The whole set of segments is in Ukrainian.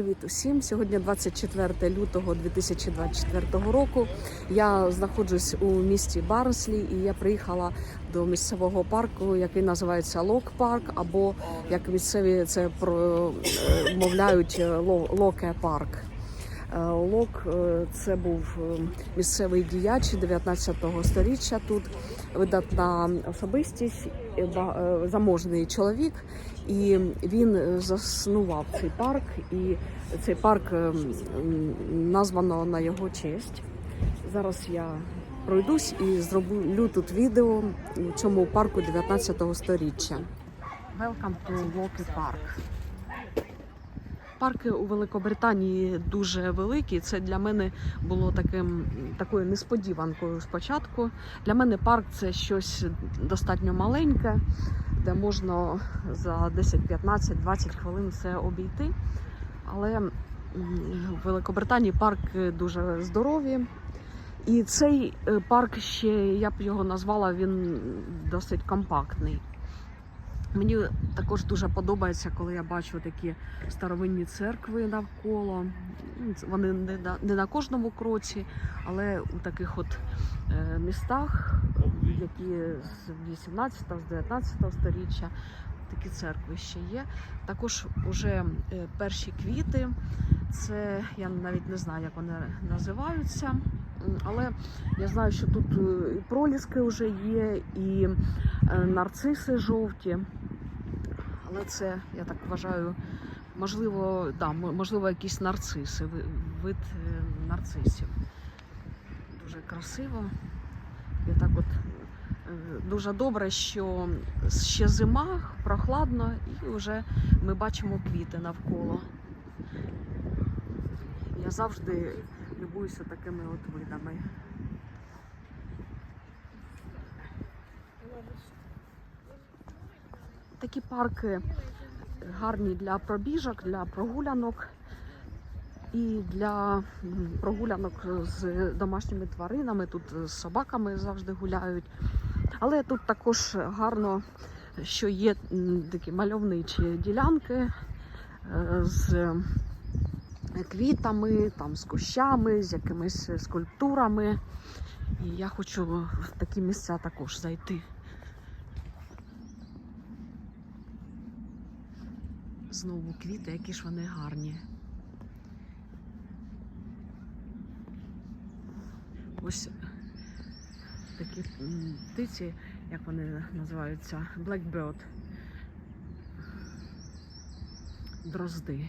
Привіт усім! Сьогодні 24 лютого 2024 року. Я знаходжусь у місті Барнслі і я приїхала до місцевого парку, який називається Лок Парк, або як місцеві це промовляють Локе Парк. Е, Лок е, це був е, місцевий діяч 19 століття. Тут видатна особистість, е, е, заможний чоловік, і він е, заснував цей парк. І цей парк е, названо на його честь. Зараз я пройдусь і зроблю тут відео у цьому парку 19 століття. Welcome to Loki Park. Парки у Великобританії дуже великі. Це для мене було таким такою несподіванкою спочатку. Для мене парк це щось достатньо маленьке, де можна за 10, 15, 20 хвилин все обійти. Але в Великобританії парки дуже здорові. І цей е, парк ще я б його назвала, він досить компактний. Мені також дуже подобається, коли я бачу такі старовинні церкви навколо. Вони не на, не на кожному кроці, але у таких от е, містах, які з 18 з 19 століття, такі церкви ще є. Також уже е, перші квіти. Це я навіть не знаю, як вони називаються. Але я знаю, що тут е, і проліски вже є, і нарциси жовті. Але це, я так вважаю, можливо, да, можливо, якісь нарциси, вид е, нарцисів. Дуже красиво. І так от е, дуже добре, що ще зима, прохладно, і вже ми бачимо квіти навколо. Я завжди любуюся такими от видами. Такі парки гарні для пробіжок, для прогулянок і для прогулянок з домашніми тваринами. Тут з собаками завжди гуляють. Але тут також гарно, що є такі мальовничі ділянки е, з квітами, там, з кущами, з якимись скульптурами. І я хочу в такі місця також зайти. Знову квіти, які ж вони гарні. Ось такі птиці, як вони називаються, Blackbird. Дрозди.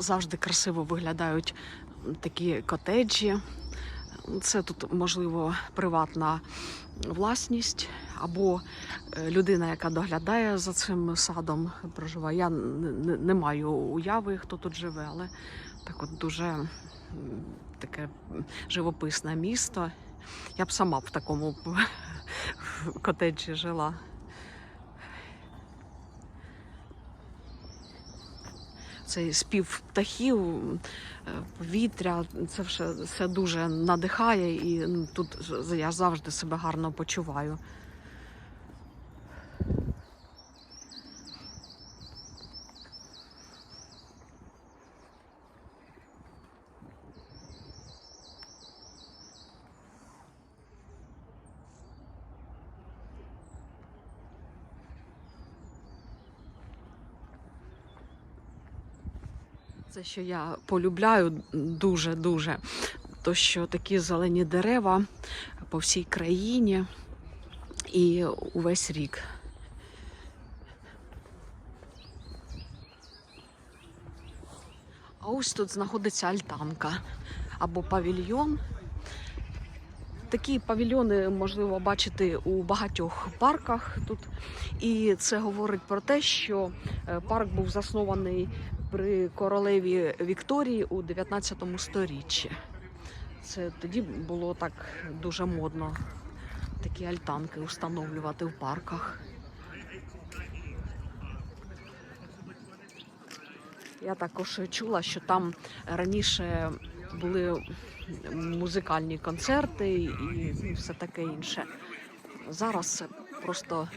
Завжди красиво виглядають такі котеджі. Це тут, можливо, приватна власність або е, людина, яка доглядає за цим садом, проживає. Я не маю уяви, хто тут живе, але так от дуже таке живописне місто. Я б сама в такому котеджі жила. Цей спів птахів, е, повітря, це все, все дуже надихає, і ну, тут я завжди себе гарно почуваю. Це, що я полюбляю дуже-дуже, то що такі зелені дерева по всій країні і увесь рік. А ось тут знаходиться альтанка або павільйон. Такі павільйони можливо бачити у багатьох парках тут. І це говорить про те, що е, парк був заснований при королеві Вікторії у 19 сторіччі. Це тоді було так дуже модно такі альтанки встановлювати в парках. Я також чула, що там раніше були музикальні концерти і ну, все таке інше. Зараз просто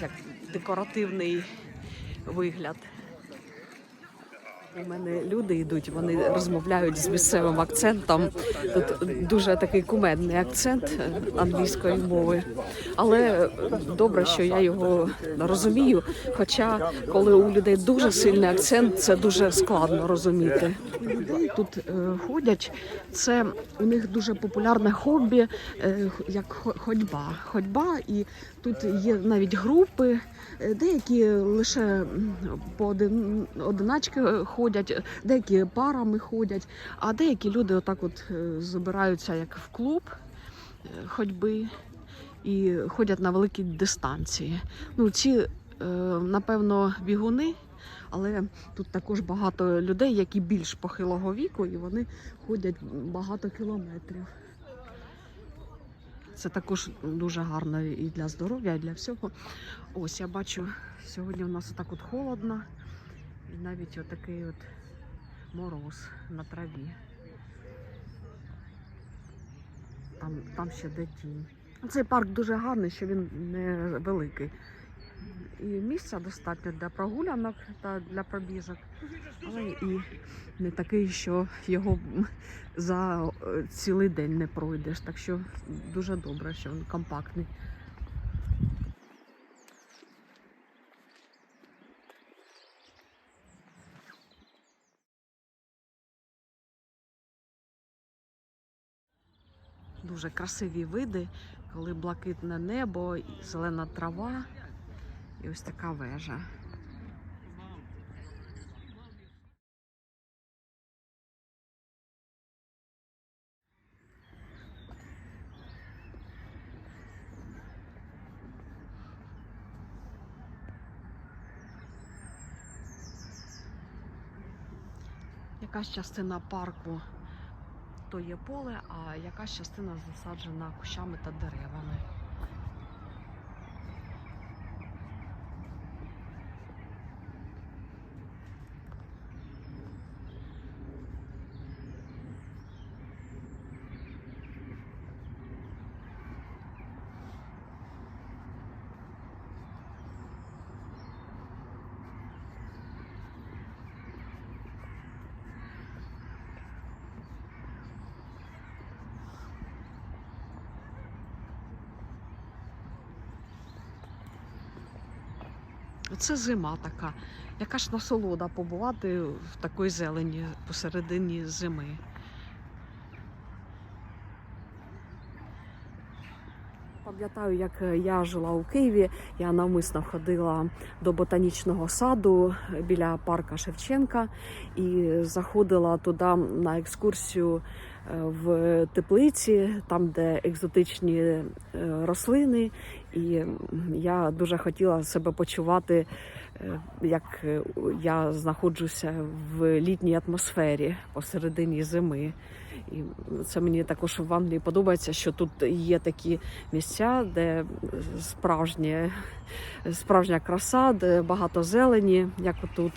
як декоративний вигляд. У мене люди йдуть, вони розмовляють з місцевим акцентом. Тут дуже такий кумедний акцент е, англійської мови. Але добре, що я його розумію. Хоча, коли у людей дуже сильний акцент, це дуже складно розуміти. Тут е, ходять. Це у них дуже популярне хобі, е, як хо- ходьба. Ходьба, і тут є навіть групи. Деякі лише поодин, одиначки е, ходять, деякі парами ходять, а деякі люди отак от е, збираються як в клуб е, ходьби і ходять на великі дистанції. Ну, ці, е, напевно, бігуни, але тут також багато людей, які більш похилого віку, і вони ходять багато кілометрів. Це також дуже гарно і для здоров'я, і для всього. Ось я бачу, сьогодні у нас отак от холодно, і навіть отакий от мороз на траві. Там, там ще де тінь. Цей парк дуже гарний, що він не великий. І місця достатньо для прогулянок та для пробіжок, але і не такий, що його за цілий день не пройдеш. Так що дуже добре, що він компактний. Дуже красиві види, коли блакитне небо, зелена трава і ось така вежа. Якась частина парку то є поле, а якась частина засаджена кущами та деревами. Це зима така. Яка ж насолода побувати в такій зелені посередині зими. Пам'ятаю, як я жила у Києві, я навмисно ходила до ботанічного саду біля парка Шевченка і заходила туди на екскурсію в теплиці, там, де екзотичні е, рослини. І я дуже хотіла себе почувати, е, як е, я знаходжуся в літній атмосфері посередині зими. І це мені також в Англії подобається, що тут є такі місця, де справжнє, справжня краса, де багато зелені, як отут.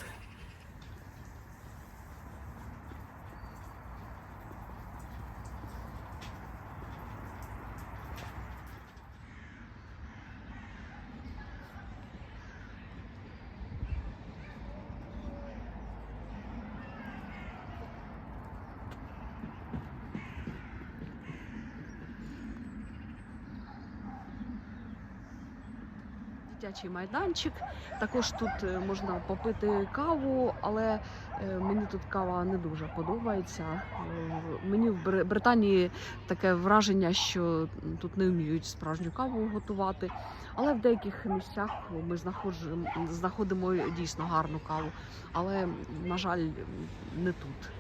Дитячий майданчик. Також тут е, можна попити каву, але е, мені тут кава не дуже подобається. Е, Мені в Британії таке враження, що тут не вміють справжню каву готувати. Але в деяких місцях ми знаходимо дійсно гарну каву. Але, на жаль, не тут.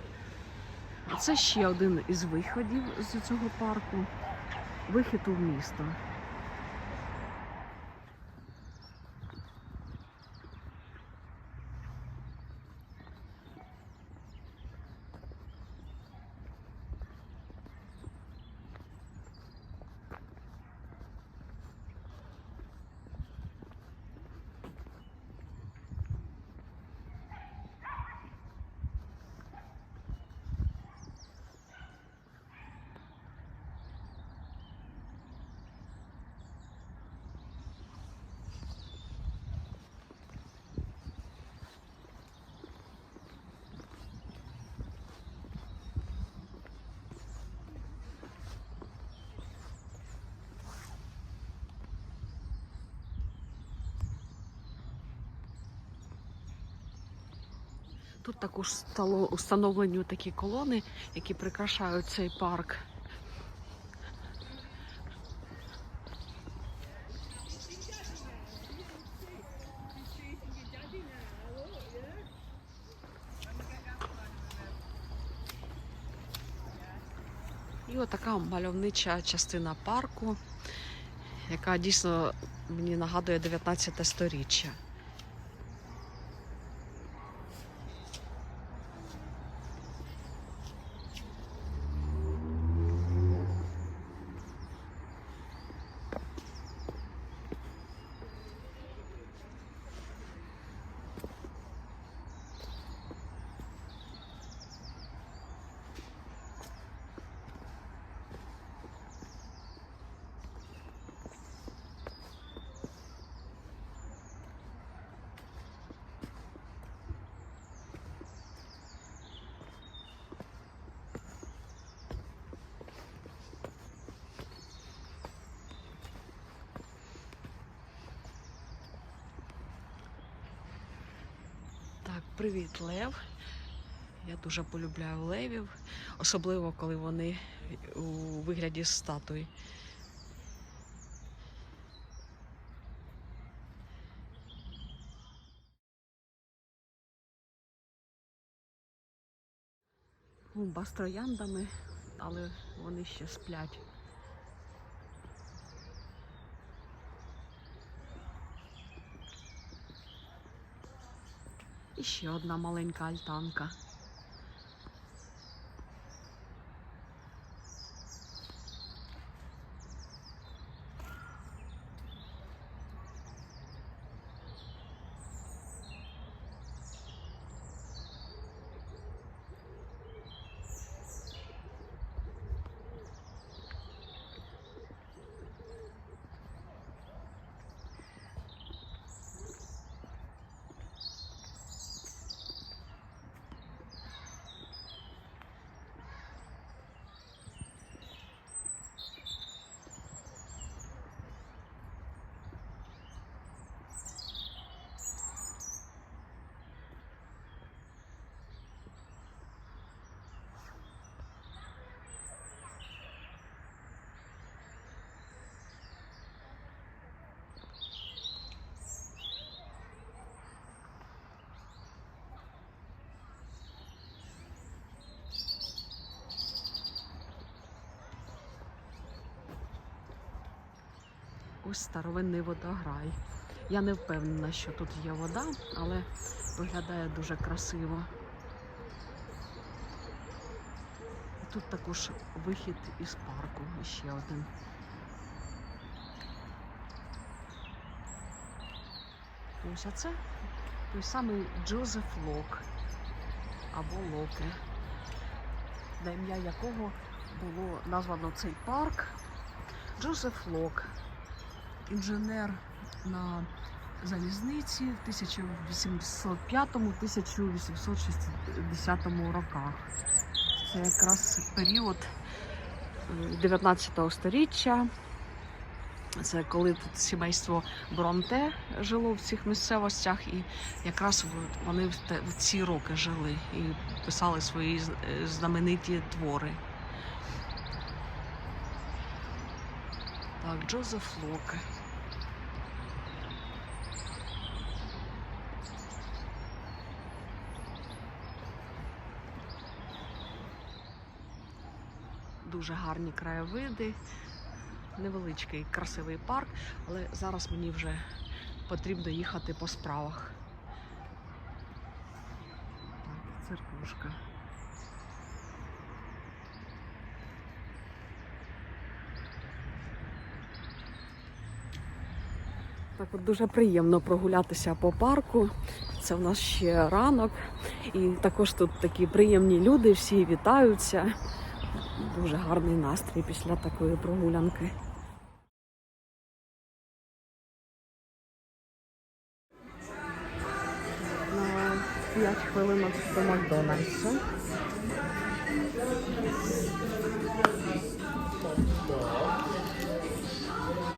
Це ще один із виходів з цього парку. Вихід у місто. Тут також стало установлені такі колони, які прикрашають цей парк. І отака мальовнича частина парку, яка дійсно мені нагадує 19 сторіччя. Так, привіт, Лев. Я дуже полюбляю левів, особливо коли вони у вигляді статуї. Гумба з трояндами, але вони ще сплять. І ще одна маленька альтанка. Ось старовинний водограй. Я не впевнена, що тут є вода, але виглядає дуже красиво. Тут також вихід із парку, ще один. Ось це той самий Джозеф Лок або Локе, на ім'я якого було названо цей парк. Джозеф Лок, інженер на залізниці в 1805-1860 роках. Це якраз період е, 19 століття. Це коли тут сімейство Бронте жило в цих місцевостях, і якраз вони в ці роки жили і писали свої е, знамениті твори. Так, Джозеф Локе. Дуже гарні краєвиди, невеличкий красивий парк, але зараз мені вже потрібно їхати по справах. Так, церквушка. Так от дуже приємно прогулятися по парку. Це в нас ще ранок. І також тут такі приємні люди, всі вітаються. Дуже гарний настрій після такої прогулянки. На 5 хвилинок до Макдональдсу.